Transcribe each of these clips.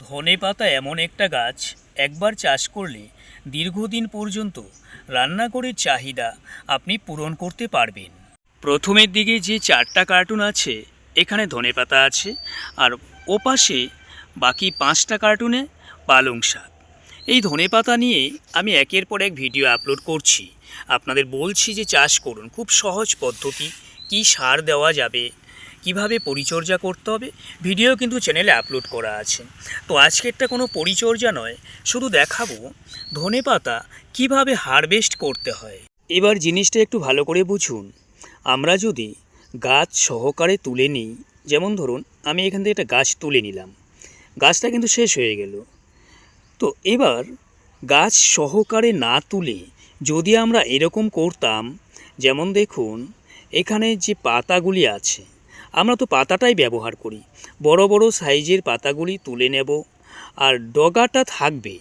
ধনে পাতা এমন একটা গাছ একবার চাষ করলে দীর্ঘদিন পর্যন্ত রান্না করে চাহিদা আপনি পূরণ করতে পারবেন। প্রথমের দিকে যে চারটা কার্টুন আছে, এখানে ধনে পাতা আছে আর ওপাশে বাকি পাঁচটা কার্টুনে পালং শাক। এই ধনে পাতা নিয়ে আমি একের পর এক ভিডিও আপলোড করছি। আপনাদের বলছি যে চাষ করুন, খুব সহজ পদ্ধতি, কি সার দেওয়া যাবে কীভাবে পরিচর্যা করতে হবে, ভিডিও কিন্তু চ্যানেলে আপলোড করা আছে। তো আজকেরটা কোনো পরিচর্যা নয়, শুধু দেখাবো ধনে পাতা কীভাবে হারভেস্ট করতে হয়। এবার জিনিসটা একটু ভালো করে বুঝুন। আমরা যদি গাছ সহকারে তুলে নিই, যেমন ধরুন, আমি এখান থেকে একটা গাছ তুলে নিলাম। গাছটা কিন্তু শেষ হয়ে গেল। তো এবার গাছ সহকারে না তুলে যদি আমরা এরকম করতাম, যেমন দেখুন, এখানে যে পাতাগুলি আছে আমরা তো পাতাটাই ব্যবহার করি। বড় বড় সাইজের পাতাগুলি তুলে নেব। আর ডগাটা থাকবে।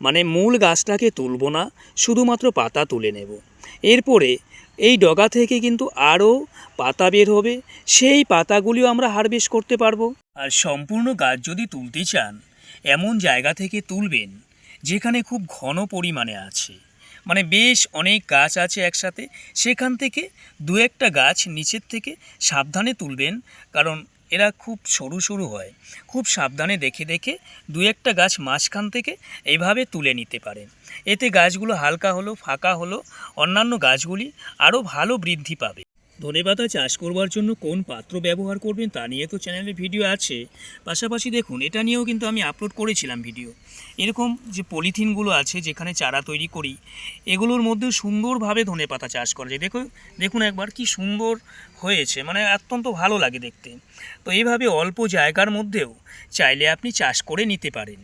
মানে মূল গাছটাকে তুলব না, শুধুমাত্র পাতা তুলে নেব। এরপরে এই ডগা থেকে কিন্তু আরও পাতা বের হবে। সেই পাতাগুলিও আমরা হারভেস্ট করতে পারব। আর সম্পূর্ণ গাছ যদি তুলতে চান, এমন জায়গা থেকে তুলবেন, যেখানে খুব ঘন পরিমাণে আছে। মানে বেশ অনেক গাছ আছে একসাথে। সেখান থেকে দু একটা গাছ নিচের থেকে সাবধানে তুলবেন, কারণ এরা খুব সরু সরু হয়। খুব সাবধানে দেখে দেখে দু একটা গাছ মাঝখান থেকে এইভাবে তুলে নিতে পারেন। এতে গাছগুলো হালকা হলো, ফাঁকা হলো, অন্যান্য গাছগুলি আরও ভালো বৃদ্ধি পাবে। ধনেপাতা চাষ করবার জন্য কোন পাত্র ব্যবহার করবেন তা নিয়ে তো চ্যানেলে ভিডিও আছে। পাশাপাশি দেখুন, এটা নিয়েও কিন্তু আমি আপলোড করেছিলাম ভিডিও এরকম যে পলিথিনগুলো আছে, যেখানে চারা তৈরি করি, এগুলোর মধ্যে সুন্দরভাবে ধনেপাতা চাষ করা যায়। দেখুন দেখুন একবার কি সুন্দর হয়েছে মানে অত্যন্ত ভালো লাগে দেখতে। তো এইভাবে অল্প জায়গার মধ্যেও চাইলে আপনি চাষ করে নিতে পারেন।